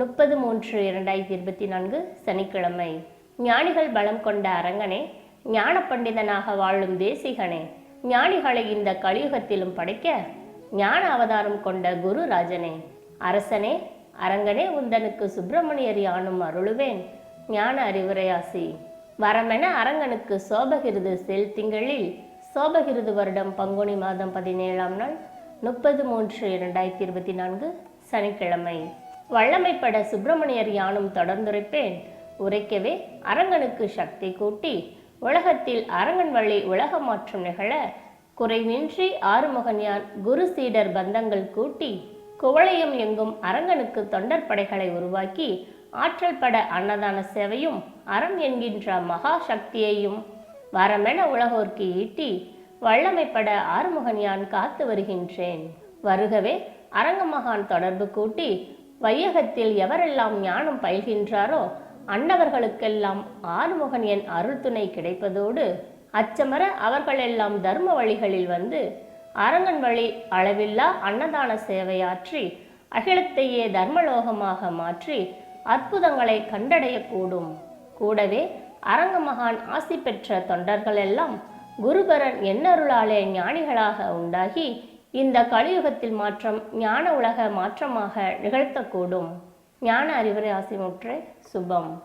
முப்பது மூன்று இரண்டாயிரத்தி இருபத்தி நான்கு சனிக்கிழமை. ஞானிகள் பலம் கொண்ட அரங்கனே ஞான பண்டிதனாக வாழும் தேசிகனே ஞானிகளை இந்த கலியுகத்திலும் படைக்க ஞான அவதாரம் கொண்ட குரு ராஜனே அரசனே அரங்கனே உந்தனுக்கு சுப்பிரமணியர் யானும் அருளுவேன். ஞான அறிவுரையாசி வரமென அரங்கனுக்கு சோபகிருது செல் திங்களில் சோபகிருது வருடம் பங்குனி மாதம் பதினேழாம் நாள் முப்பது மூன்று இரண்டாயிரத்தி இருபத்தி நான்கு சனிக்கிழமை. வல்லமைப்பட சுப்பிரமணியர் யானும் தொடர்ந்துரைப்பேன். உரைக்கவே அரங்கனுக்கு சக்தி கூட்டி உலகத்தில் அரங்கன் வழி உலக மாற்றம் நிகழ குறைவின்றி ஆறுமுகன் யான் குரு சீடர் பந்தங்கள் கூட்டி குவளையம் எங்கும் அரங்கனுக்கு தொண்டர் படைகளை உருவாக்கி ஆற்றல் பட அன்னதான சேவையும் அறம் என்கின்ற மகா சக்தியையும் வரமென உலகோர்க்கு ஈட்டி வல்லமைப்பட ஆறுமுகன் யான் காத்து வருகின்றேன். வருகவே அரங்கமகான் தொடர்பு கூட்டி வையகத்தில் எவரெல்லாம் ஞானம் பயில்கின்றாரோ அன்னவர்களுக்கெல்லாம் ஆறுமுகன் என் அருள் துணை கிடைப்பதோடு அச்சமர அவர்களெல்லாம் தர்ம வழிகளில் வந்து அரங்கன் வழி அளவில்லா அன்னதான சேவையாற்றி அகிலத்தையே தர்மலோகமாக மாற்றி அற்புதங்களை கண்டடையக்கூடும். கூடவே அரங்கமகான் ஆசி பெற்ற தொண்டர்களெல்லாம் குருபரன் என்னருளாலே ஞானிகளாக உண்டாகி இந்த கலியுகத்தில் மாற்றம் ஞான உலக மாற்றமாக நிகழ்த்தக்கூடும். ஞான அறிவுரை ஆசிமுற்றே சுபம்.